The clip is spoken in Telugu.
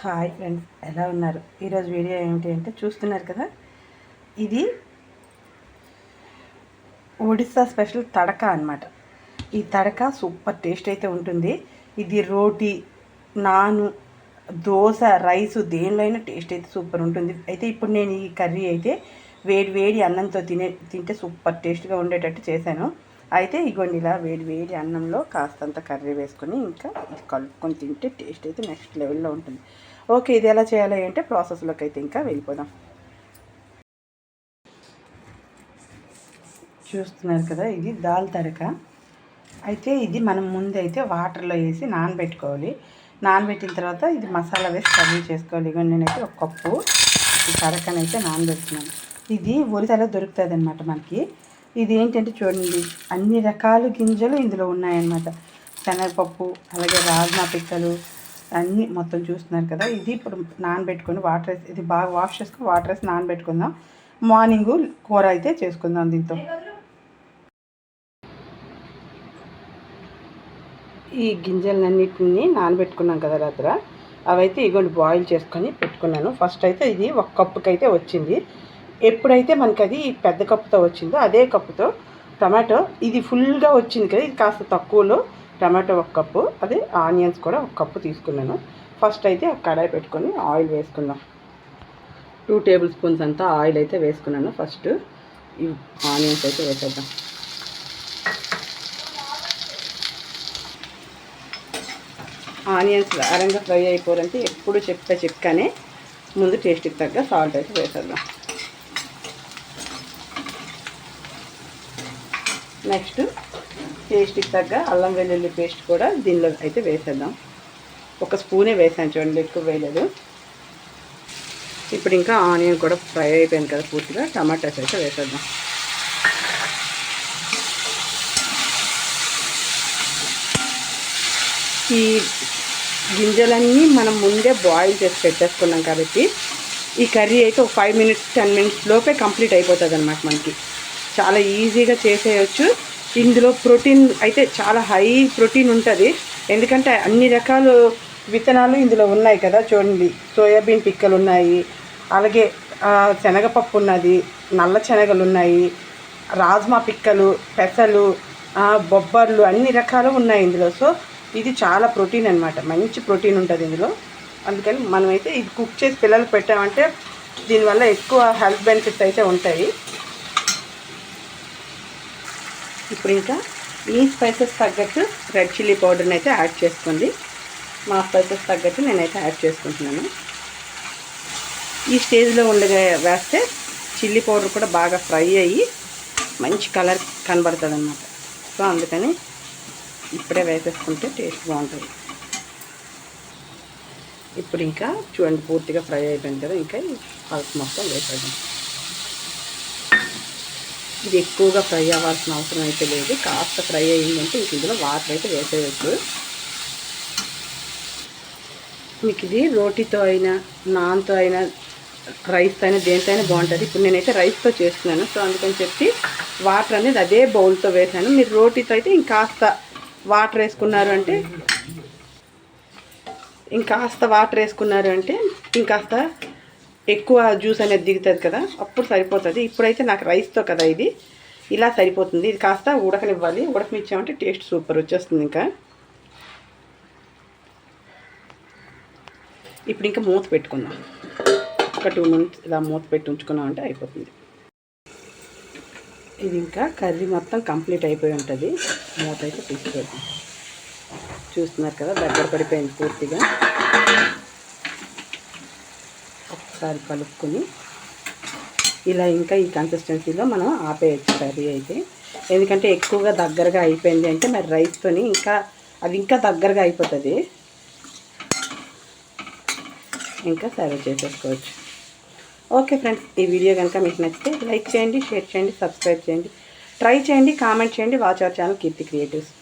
హాయ్ ఫ్రెండ్స్ ఎలా ఉన్నారు? ఈరోజు వీడియో ఏమిటి అంటే చూస్తున్నారు కదా ఇది ఒడిస్సా స్పెషల్ తడక అనమాట ఈ తడక సూపర్ టేస్ట్ అయితే ఉంటుంది. ఇది రోటీ నాను దోశ రైస్ దేనిలో అయినా టేస్ట్ అయితే సూపర్ ఉంటుంది. అయితే ఇప్పుడు నేను ఈ కర్రీ అయితే వేడి వేడి అన్నంతో తినే తింటే సూపర్ టేస్ట్గా ఉండేటట్టు చేశాను. అయితే ఇగోండి ఇలా వేడి వేడి అన్నంలో కాస్తంత కర్రీ వేసుకొని ఇంకా ఇది కలుపుకొని తింటే టేస్ట్ అయితే నెక్స్ట్ లెవెల్లో ఉంటుంది. ఓకే ఇది ఎలా చేయాలి అంటే ప్రాసెస్లోకి అయితే ఇంకా వెళ్ళిపోదాం. చూస్తున్నారు కదా ఇది దాల్ తడక అయితే ఇది మనం ముందైతే వాటర్లో వేసి నానబెట్టుకోవాలి. నానబెట్టిన తర్వాత ఇది మసాలా వేసి కర్రీ చేసుకోవాలి. ఇక నేనైతే ఒక కప్పు ఈ తడకనైతే నానబెడుతున్నాను. ఇది ఉరితలో దొరుకుతుంది అనమాట మనకి. ఇది ఏంటంటే చూడండి అన్ని రకాల గింజలు ఇందులో ఉన్నాయన్నమాట. శనగపప్పు అలాగే రాజ్మా పిక్కలు అన్నీ మొత్తం చూస్తున్నారు కదా. ఇది ఇప్పుడు నానబెట్టుకొని వాటర్ వేసి ఇది బాగా వాష్ చేసుకుని వాటర్ వేసి నానబెట్టుకుందాం. మార్నింగ్ కూర అయితే చేసుకుందాం దీంతో. ఈ గింజలన్నిటిని నానబెట్టుకున్నాం కదా రాత్ర. అవైతే ఇగోండి బాయిల్ చేసుకొని పెట్టుకున్నాను. ఫస్ట్ అయితే ఇది ఒక కప్పుకి అయితే వచ్చింది. ఎప్పుడైతే మనకి అది పెద్ద కప్పుతో వచ్చిందో అదే కప్పుతో టమాటో ఇది ఫుల్గా వచ్చింది కదా ఇది కాస్త తక్కువలో టమాటో ఒక కప్పు అదే ఆనియన్స్ కూడా ఒక కప్పు తీసుకున్నాను. ఫస్ట్ అయితే ఒక కడాయి పెట్టుకొని ఆయిల్ వేసుకుందాం. టూ టేబుల్ స్పూన్స్ అంతా ఆయిల్ అయితే వేసుకున్నాను ఫస్ట్. ఈ ఆనియన్స్ అయితే వేసేద్దాం. ఆనియన్స్ అరంగా ఫ్రై అయిపోవాలంటే ఎప్పుడు చెప్తే చిట్కానే ముందు టేస్ట్కి తగ్గ సాల్ట్ అయితే వేసేద్దాం. నెక్స్ట్ టేస్ట్కి తగ్గ అల్లం వెల్లుల్లి పేస్ట్ కూడా దీనిలో అయితే వేసేద్దాం. ఒక స్పూనే వేసాను చూడండి ఎక్కువ వేయలేదు. ఇప్పుడు ఇంకా ఆనియన్ కూడా ఫ్రై అయిపోయింది కదా పూర్తిగా టమాటాస్ అయితే వేసేద్దాం. ఈ గింజలన్నీ మనం ముందే బాయిల్ చేసి పెట్టేసుకున్నాం కాబట్టి ఈ కర్రీ అయితే ఒక ఫైవ్ మినిట్స్ టెన్ మినిట్స్ లోపే కంప్లీట్ అయిపోతుంది అనమాట మనకి. చాలా ఈజీగా చేసేయచ్చు. ఇందులో ప్రోటీన్ అయితే చాలా హై ప్రోటీన్ ఉంటుంది. ఎందుకంటే అన్ని రకాలు విత్తనాలు ఇందులో ఉన్నాయి కదా చూడండి. సోయాబీన్ పిక్కలు ఉన్నాయి. అలాగే శనగపప్పు ఉన్నది. నల్ల శనగలు ఉన్నాయి. రాజ్మా పిక్కలు పెసలు బొబ్బర్లు అన్ని రకాలు ఉన్నాయి ఇందులో. సో ఇది చాలా ప్రోటీన్ అనమాట మంచి ప్రోటీన్ ఉంటుంది ఇందులో. అందుకని మనమైతే ఇది కుక్ చేసి పిల్లలకు పెట్టామంటే దీనివల్ల ఎక్కువ హెల్త్ బెనిఫిట్స్ అయితే ఉంటాయి. ఇప్పుడు ఇంకా ఈ స్పైసెస్ తగ్గట్టు రెడ్ చిల్లీ పౌడర్ని అయితే యాడ్ చేసుకోండి. మా స్పైసెస్ తగ్గట్టు నేనైతే యాడ్ చేసుకుంటున్నాను. ఈ స్టేజ్లో ఉండగా వేస్తే చిల్లీ పౌడర్ కూడా బాగా ఫ్రై అయ్యి మంచి కలర్ కనబడుతుంది అనమాట సో అందుకని ఇప్పుడే వేసేసుకుంటే టేస్ట్ బాగుంటుంది. ఇప్పుడు ఇంకా చూడండి పూర్తిగా ఫ్రై అయిపోయింది కదా ఇంకా పల్స్ మొత్తం వేసేద్దాం. ఇది ఎక్కువగా ఫ్రై అవ్వాల్సిన అవసరం అయితే లేదు. కాస్త ఫ్రై అయ్యిందంటే ఇంక ఇందులో వాటర్ అయితే వేసేయచ్చు మీకు ఇది రోటీతో అయినా నాన్తో అయినా రైస్తో అయినా దేనితో అయినా బాగుంటుంది. ఇప్పుడు నేనైతే రైస్తో చేస్తున్నాను. సో అందుకని చెప్పి వాటర్ అనేది అదే బౌల్తో వేసాను మీరు రోటీతో అయితే ఇంకాస్త వాటర్ వేసుకున్నారు అంటే ఇంకాస్త వాటర్ వేసుకున్నారు అంటే ఇంకాస్త ఎక్కువ జ్యూస్ అనేది దిగుతుంది కదా అప్పుడు సరిపోతుంది. ఇప్పుడైతే నాకు రైస్తో కదా ఇది. ఇలా సరిపోతుంది. ఇది కాస్త ఉడకనివ్వాలి. ఉడకనిచ్చామంటే టేస్ట్ సూపర్ వచ్చేస్తుంది ఇంకా. ఇప్పుడు ఇంకా మూత పెట్టుకుందాం. ఒక టూ మినిట్స్ ఇలా మూత పెట్టి ఉంచుకున్నామంటే అయిపోతుంది. ఇది ఇంకా కర్రీ మొత్తం కంప్లీట్ అయిపోయి ఉంటుంది. మూత అయితే తీసుకెళ్తాం చూస్తున్నారు కదా దగ్గర పడిపోయింది పూర్తిగా. ఒకసారి కలుపుకొని ఇలా ఇంకా ఈ కన్సిస్టెన్సీలో మనం ఆపేయచ్చు కర్రీ అయితే. ఎందుకంటే ఎక్కువగా దగ్గరగా అయిపోయింది అంటే మరి రైస్తోని ఇంకా అది ఇంకా దగ్గరగా అయిపోతుంది. ఇంకా సర్వ్ చేసేసుకోవచ్చు. ఓకే ఫ్రెండ్స్ ఈ వీడియో కనుక మీకు నచ్చితే లైక్ చేయండి షేర్ చేయండి సబ్స్క్రైబ్ చేయండి ట్రై చేయండి కామెంట్ చేయండి watch our channel Keerthi creatives.